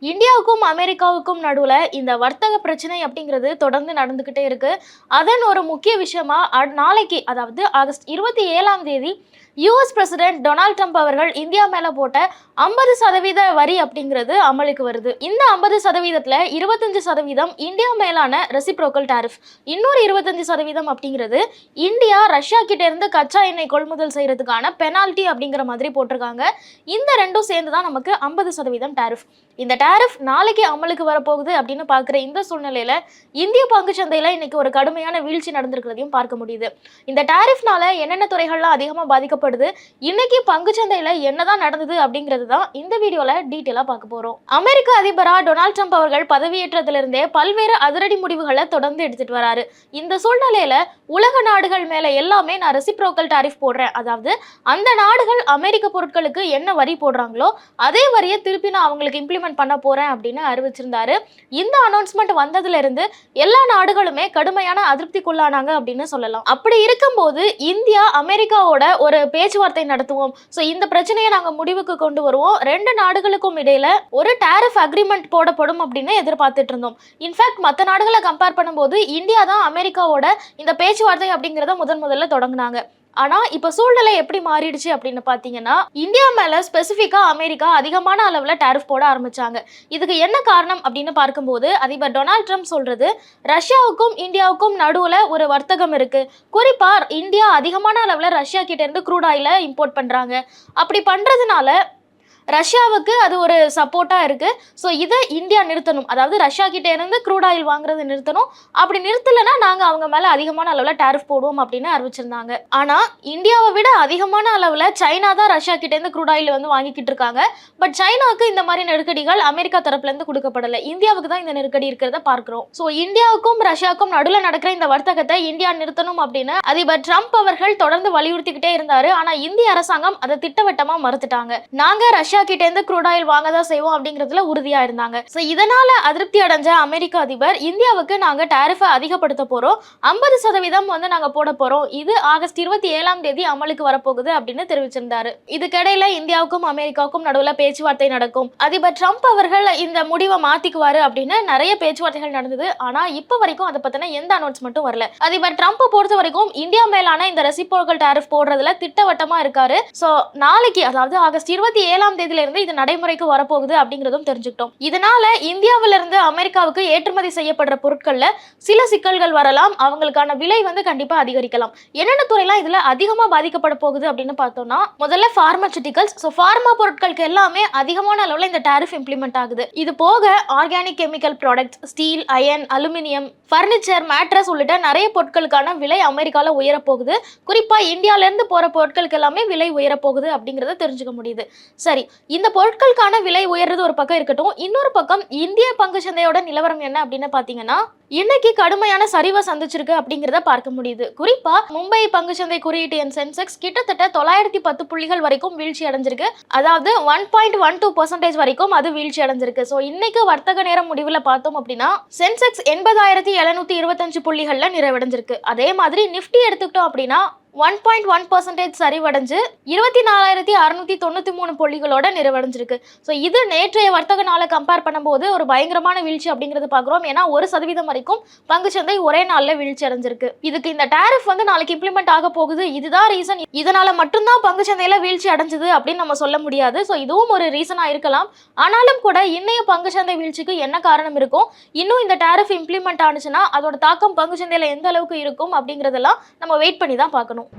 இந்தியாவுக்கும் அமெரிக்காவுக்கும் நடுவில் இந்த வர்த்தக பிரச்சனை அப்படிங்கிறது தொடர்ந்து நடந்துக்கிட்டே இருக்கு. அதன் ஒரு முக்கிய விஷயமா அ- நாளைக்கு அதாவது ஆகஸ்ட் இருபத்தி ஏழாம் தேதி யுஎஸ் பிரசிடென்ட் டொனால்ட் ட்ரம்ப் அவர்கள் இந்தியா மேலே போட்ட ஐம்பது சதவீத வரி அப்படிங்கிறது அமலுக்கு வருது. இந்த ஐம்பது சதவீதத்தில் இருபத்தஞ்சு சதவீதம் இந்தியா மேலான ரெசிப்ரோக்கல் டாரிஃப் இன்னொரு இருபத்தஞ்சு சதவீதம் அப்படிங்கிறது இந்தியா ரஷ்யா கிட்டேருந்து கச்சா எண்ணெய் கொள்முதல் செய்கிறதுக்கான பெனால்ட்டி அப்படிங்கிற மாதிரி போட்டிருக்காங்க. இந்த ரெண்டும் சேர்ந்து தான் நமக்கு ஐம்பது சதவீதம் டாரிஃப் இந்த டாரிஃப் நாளைக்கு அமலுக்கு வரப்போகுது அப்படின்னு பார்க்குற இந்த சூழ்நிலையில் இந்திய பங்கு சந்தையில் இன்னைக்கு ஒரு கடுமையான வீழ்ச்சி நடந்திருக்கிறதையும் பார்க்க முடியுது. இந்த டேரிஃப்னால என்னென்ன துறைகள்லாம் அதிகமாக பாதிக்கப்படுது இன்னைக்கு பங்கு சந்தையில் என்னதான் நடந்தது அப்படிங்கிறது தான் இந்த வீடியோவில் டீட்டெயிலாக பார்க்க போகிறோம் அமெரிக்க அதிபராக டொனால்ட் ட்ரம்ப் அவர்கள் பதவியேற்றதிலிருந்தே பல்வேறு அதிரடி முடிவுகளை தொடர்ந்து எடுத்துட்டு வராரு. இந்த சூழ்நிலையில் உலக நாடுகள் மேலே எல்லாமே நான் ரெசிப்ரோக்கல் டாரிஃப் போடுறேன். அதாவது அந்த நாடுகள் அமெரிக்க பொருட்களுக்கு என்ன வரி போடுறாங்களோ அதே வரியை திருப்பி நான் அவங்களுக்கு இம்ப்ளிமெண்ட் பண்ண போறேன் அப்படின்னு அறிவிச்சிருந்தாரு. இந்த அனௌன்ஸ்மெண்ட் வந்ததுல இருந்து எல்லா நாடுகளுமே கடுமையான அதிருப்திக்குள்ளானாங்க அப்படின்னு சொல்லலாம். அப்படி இருக்கும்போது இந்தியா அமெரிக்காவோட ஒரு பேச்சுவார்த்தை நடத்துவோம். ஸோ இந்த பிரச்சனையை நாங்கள் முடிவுக்கு கொண்டு வருவோம். ரெண்டு நாடுகளுக்கும் இடையில ஒரு டேரிஃப் அக்ரிமெண்ட் போடப்படும் அப்படின்னு எதிர்பார்த்துட்டு இருந்தோம். இன்ஃபேக்ட் மற்ற நாடுகளை கம்பேர் பண்ணும்போது இந்தியா தான் அமெரிக்காவோட இந்த பேச்சுவார்த்தை அப்படிங்கிறத முதன் முதல்ல தொடங்கினாங்க. ஆனா இப்ப சூழ்நிலை எப்படி மாறிடுச்சு அப்படின்னு பாத்தீங்கன்னா இந்தியா மேல ஸ்பெசிஃபிக்காக அமெரிக்கா அதிகமான அளவுல டேரிஃப் போட ஆரம்பிச்சாங்க. இதுக்கு என்ன காரணம் அப்படின்னு பார்க்கும்போது அதிபர் டொனால்ட் ட்ரம்ப் சொல்றது ரஷ்யாவுக்கும் இந்தியாவுக்கும் நடுவுல ஒரு வர்த்தகம் இருக்கு. குறிப்பா இந்தியா அதிகமான அளவுல ரஷ்யா கிட்ட இருந்து க்ரூட் ஆயில இம்போர்ட் பண்றாங்க. அப்படி பண்றதுனால ரஷ்யாவுக்கு அது ஒரு சப்போர்ட்டாக இருக்குது ஸோ இதை இந்தியா நிறுத்தணும். அதாவது ரஷ்யா கிட்டே இருந்து க்ரூட் ஆயில் வாங்குறதை நிறுத்தணும். அப்படி நிறுத்தலைன்னா நாங்கள் அவங்க மேலே அதிகமான அளவில் டேரிஃப் போடுவோம் அப்படின்னு அறிவிச்சிருந்தாங்க. ஆனால் இந்தியாவை விட அதிகமான அளவில் சைனா தான் ரஷ்யா கிட்டேருந்து க்ரூட் ஆயில் வந்து வாங்கிக்கிட்டு இருக்காங்க. பட் சைனாவுக்கு இந்த மாதிரி நெருக்கடிகள் அமெரிக்கா தரப்புலேருந்து கொடுக்கப்படலை. இந்தியாவுக்கு தான் இந்த நெருக்கடி இருக்கிறத பார்க்குறோம். ஸோ இந்தியாவுக்கும் ரஷ்யாவுக்கும் நடுவில் நடக்கிற இந்த வர்த்தகத்தை இந்தியா நிறுத்தணும் அப்படின்னு அதிபர் ட்ரம்ப் அவர்கள் தொடர்ந்து வலியுறுத்திக்கிட்டே இருந்தார். ஆனால் இந்திய அரசாங்கம் அதை திட்டவட்டமாக மறுத்துட்டாங்க. நாங்கள் ரஷ்யா கிட்ட இருந்து குரூட் ஆயில் வாங்க தான் செய்வோம் அப்படிங்கிறதுல உறுதியா இருந்தாங்க. ஸோ இதனால அதிருப்தி அடைஞ்ச அமெரிக்க அதிபர் இந்தியாவுக்கு நாங்க டாரிஃபை அதிகப்படுத்த போறோம். ஐம்பது சதவீதம் வந்து நாங்க போட போறோம். இது ஆகஸ்ட் இருபத்தி ஏழாம் தேதி அமலுக்கு வரப்போகுது அப்படின்னு தெரிவிச்சிருந்தாரு. இதுக்கிடையில இந்தியாவுக்கும் அமெரிக்காவுக்கும் நடுவுல பேச்சுவார்த்தை நடக்கும். அதிபர் ட்ரம்ப் அவர்கள் இந்த முடிவை மாத்திக்குவாரு அப்படின்னு நிறைய பேச்சுவார்த்தைகள் நடந்தது. ஆனா இப்ப வரைக்கும் அதை பத்தின எந்த அனௌன்ஸ்மெண்ட்டும் வரல. அதிபர் ட்ரம்ப் பொறுத்த வரைக்கும் இந்தியா மேலான இந்த ரெசிப்ரோக்கல் டேரிஃப் போடுறதுல திட்டவட்டமா இருக்காரு. சோ நாளைக்கு அதாவது ஆகஸ்ட் இருபத்தி ஏழாம் தேதி இருந்து இது நடைமுறைக்கு வரப்போகுது அப்படிங்கிறதும் தெரிஞ்சுக்கிட்டோம். இதனால இந்தியாவில இருந்து அமெரிக்காவுக்கு ஏற்றுமதி செய்யப்படுற பொருட்கள்ல சில சிக்கல்கள் வரலாம். அவங்களுக்கான விலை வந்து கண்டிப்பா அதிகரிக்கலாம். என்னென்ன துறையெல்லாம் இதுல அதிகமா பாதிக்கப்பட போகுது அப்படின்னு பார்த்தோம்னா முதல்ல ஃபார்மசூட்டிகல்ஸ் ஸோ ஃபார்மா பொருட்களுக்கு எல்லாமே அதிகமான அளவில் இந்த டாரிஃப் இம்ப்ளிமெண்ட் ஆகுது. இது போக organic chemical products steel iron aluminium furniture mattress உள்ளிட்ட நிறைய பொருட்களுக்கான விலை அமெரிக்கால உயரப்போகுது. குறிப்பாக குறிப்பா போகிற போற பொருட்களுக்கு எல்லாமே விலை உயரப்போகுது அப்படிங்கிறத அப்படிங்கறத தெரிஞ்சுக்க முடியுது. சரி இந்த பொருட்களுக்கான விலை உயர்றது ஒரு பக்கம் இருக்கட்டும் இன்னொரு பக்கம் இந்திய பங்கு சந்தையோட நிலவரம் என்ன அப்படின்னு பாத்தீங்கன்னா இன்னைக்கு கடுமையான சரிவை சந்திச்சிருக்கு அப்படிங்கிறத பார்க்க முடியுது. குறிப்பா மும்பை பங்கு சந்தை குறியீட்டு என் சென்செக்ஸ் கிட்டத்தட்ட தொள்ளாயிரத்தி பத்து புள்ளிகள் வரைக்கும் வீழ்ச்சி அடைஞ்சிருக்கு. அதாவது one point one two percentage வரைக்கும் அது வீழ்ச்சி அடைஞ்சிருக்கு. ஸோ இன்னைக்கு வர்த்தக நேரம் முடிவில் பார்த்தோம் அப்படின்னா சென்செக்ஸ் எண்பதாயிரத்தி எழுநூத்தி இருபத்தஞ்சு புள்ளிகள்ல நிறைவடைஞ்சிருக்கு. அதே மாதிரி நிஃப்டி எடுத்துக்கிட்டோம் அப்படின்னா ஒன் பாயிண்ட் ஒன் பர்சன்டேஜ் சரிவடைஞ்சு இருபத்தி நாலாயிரத்தி அறுநூத்தி தொண்ணூத்தி மூணு புள்ளிகளோட நிறைவடைஞ்சிருக்கு. ஸோ இது நேற்றைய வர்த்தக நாளை கம்பேர் பண்ணும்போது ஒரு பயங்கரமான வீழ்ச்சி அப்படிங்கிறது பார்க்குறோம். ஏன்னா ஒரு சதவீதம் வரைக்கும் பங்குச்சந்தை ஒரே நாளில் வீழ்ச்சி அடைஞ்சிருக்கு. இதுக்கு இந்த டேரிஃப் வந்து நாளைக்கு இம்ப்ளிமெண்ட் ஆக போகுது. இதுதான் ரீசன் இதனால மட்டும்தான் பங்குச்சந்தையில வீழ்ச்சி அடைஞ்சது அப்படின்னு நம்ம சொல்ல முடியாது. ஸோ இதுவும் ஒரு ரீசனா இருக்கலாம். ஆனாலும் கூட இன்னைய பங்குச்சந்தை வீழ்ச்சிக்கு என்ன காரணம் இருக்கும்? இன்னும் இந்த டேரிஃப் இம்ப்ளிமெண்ட் ஆனிச்சுன்னா அதோட தாக்கம் பங்குச்சந்தையில எந்த அளவுக்கு இருக்கும் அப்படிங்கிறதெல்லாம் நம்ம வெயிட் பண்ணி தான் பார்க்கணும்.